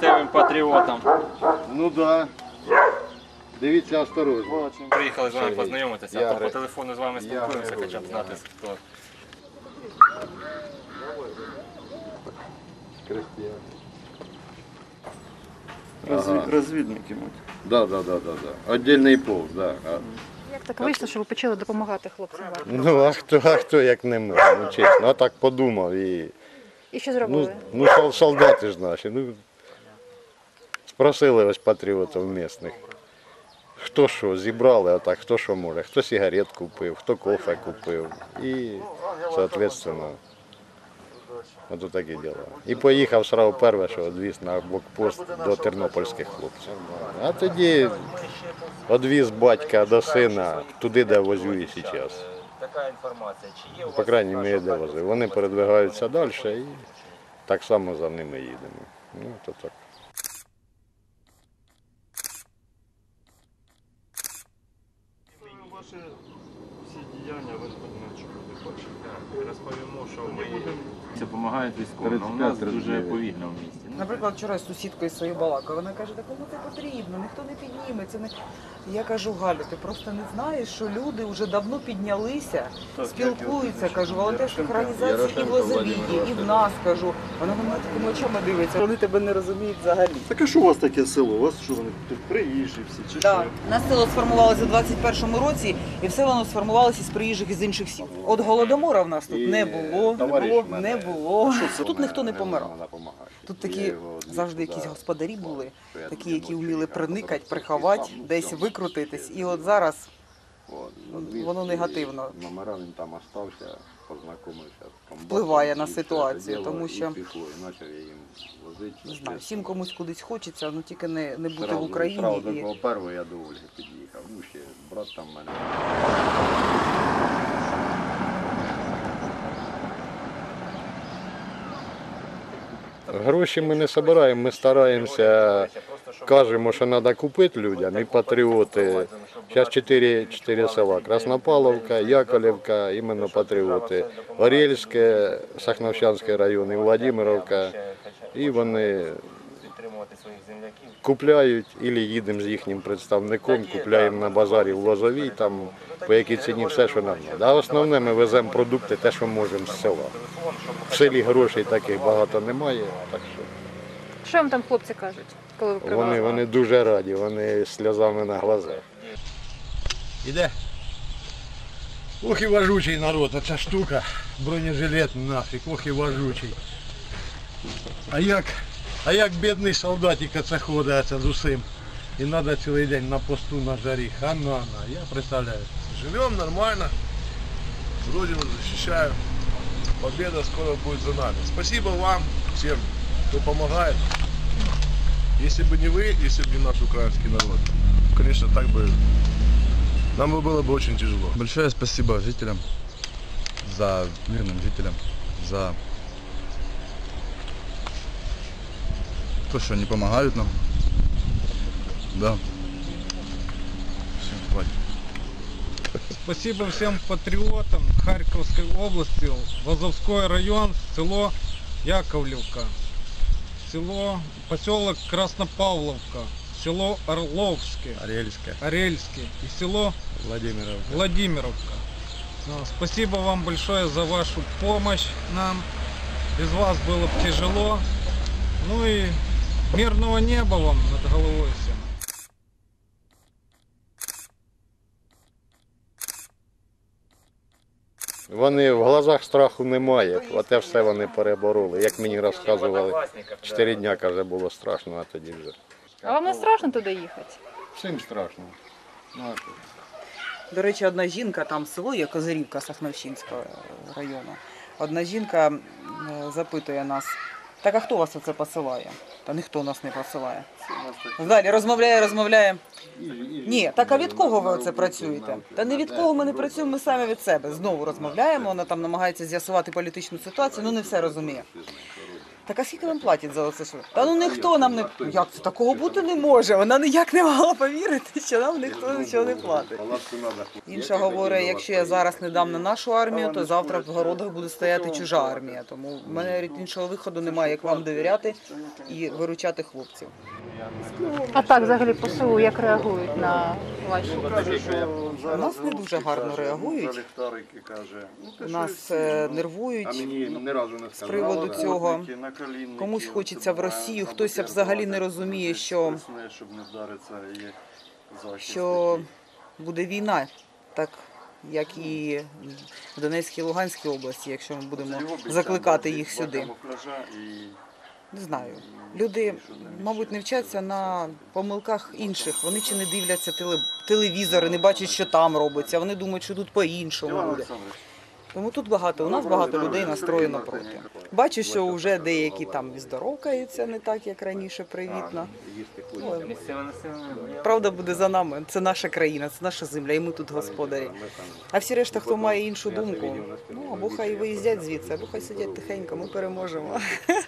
місцевим патріотом. Ну да. Дивіться осторожно. Приїхали з вами познайомитися, а то по телефону з вами спілкуємося, хоча б знати, хто. Розві- Розвідники, мабуть. Да, да, да, да, да. Отдельний полк, да. А- Як так вийшло, що ви почали допомагати хлопцям? Ну, а хто, а хто як не ми, ну чесно, а так подумав і. І що Ну, зробили? ну сол- солдати ж наші. Ну, спросили ось патріотів місних. Хто що, зібрали, а так, хто що може, хто сигарет купив, хто кофе купив. І, соответственно, от такі діла. І поїхав сразу перше, що відвіз на блокпост до тернопільських хлопців. А тоді відвіз батька до сина туди, де воює зараз. Така інформація, По крайній мірі, де возив. Вони передвигаються далі і так само за ними їдемо. Ну, то так. Діяння ви що буде бачити. Розповімо, що ми допомагають військовим. У нас дуже повільно в місті. Ну, Наприклад, вчора з сусідкою своєю балакою, вона каже, так кому це потрібно, ніхто не підніме. Я кажу, Галю, ти просто не знаєш, що люди вже давно піднялися, спілкуються, кажу, волонтерських організацій і в Лозовіді, і в нас, кажу. Вона на мене такими очами дивиться, вони тебе не розуміють взагалі. Так а що у вас таке село? У вас що вони тут приїжджі всі? Чи Да. що? У нас село сформувалося у 21-му році, і все воно сформувалося з приїжджих із інших сіл. От голодомора в нас тут не було, не товариш було, мене- не було. Тут ніхто не помирав. Вона помагає. Тут такі завжди якісь господарі були, такі, які вміли проникати, приховати, десь викрутитись. І от зараз От, Ну, воно негативно. Номера він там остався, познайомився з комбатом. Впливає на ситуацію, тому що- пішло, і почав я їм возити. не знаю, всім комусь кудись хочеться, ну тільки не, не бути в Україні. Сразу до І... першого я до Ольги під'їхав. Ну ще брат там в мене. Гроші ми не збираємо, ми стараємося, кажемо, що треба купити людям і патріоти. Зараз чотири, чотири села. Краснопаловка, Яковлівка, іменно патріоти. Орельське, Сахновщанський район і Владимировка. І вони. Купляють, або їдемо з їхнім представником, купляємо на базарі в Лозовій, там по якій ціні все, що нам треба. А основне ми веземо продукти, те, що можемо з села. В селі грошей таких багато немає, так що Що вам там хлопці кажуть, коли ви вони, привезли? вони дуже раді, вони з сльозами на глазах. Іде. Ох і важучий народ, оця штука, бронежилет нафіг, ох і важучий. А як, а як бідний солдатик оце ходить оце з усім. І треба цілий день на посту на жарі. Хана, я представляю. Живем нормально, Родину защищаю. Победа скоро будет за нами. Спасибо вам всем, кто помогает. Если бы не вы, если бы не наш украинский народ, конечно, так бы нам бы было бы очень тяжело. Большое спасибо жителям, за мирным жителям, за то, что они помогают нам. Да. Все, хватит. Спасибо всем патриотам Харьковской области, Лазовской район, село Яковлевка, село, поселок Краснопавловка, село Орловское, Орельське, Орельский и село Владимировка. Владимировка. Ну, Спасибо вам большое за вашу помощь нам. Без вас было бы тяжело. Ну и мирного неба вам над головой всем. Вони в глазах страху немає, оте все вони перебороли. Як мені розказували, чотири дня, каже, було страшно, а тоді вже. А вам не страшно туди їхати? Всім страшно. Ну, а що? До речі, одна жінка, там село є Козирівка Сахновщинського району. Одна жінка е, запитує нас, так а хто вас оце посилає? Та ніхто нас не посилає. Далі розмовляє, розмовляє. Ні, так а від кого ви оце працюєте? Та не від кого ми не працюємо, ми самі від себе. Знову розмовляємо, вона там намагається з'ясувати політичну ситуацію, ну не все розуміє. Так а скільки вам платять за це? Та ну ніхто нам не як це такого бути не може. Вона ніяк не могла повірити, що нам ніхто нічого не платить. Інша говорить, якщо я зараз не дам на нашу армію, то завтра в городах буде стояти чужа армія. Тому в мене іншого виходу немає, як вам довіряти і виручати хлопців. А так взагалі по селу як реагують на ваші? У нас не дуже гарно реагують. Нас е, нервують з приводу цього. Комусь хочеться в Росію, хтось взагалі не розуміє, що, що буде війна, так як і в Донецькій і Луганській області, якщо ми будемо закликати їх сюди. Не знаю. Люди, мабуть, не вчаться на помилках інших. Вони чи не дивляться теле, телевізори, не бачать, що там робиться. Вони думають, що тут по-іншому буде. Тому тут багато, у нас багато людей настроєно проти. Бачу, що вже деякі там здоровкаються не так, як раніше, привітно. Ну, Правда буде за нами. Це наша країна, це наша земля, і ми тут господарі. А всі решта, хто має іншу думку, ну або хай виїздять звідси, або хай сидять тихенько, ми переможемо.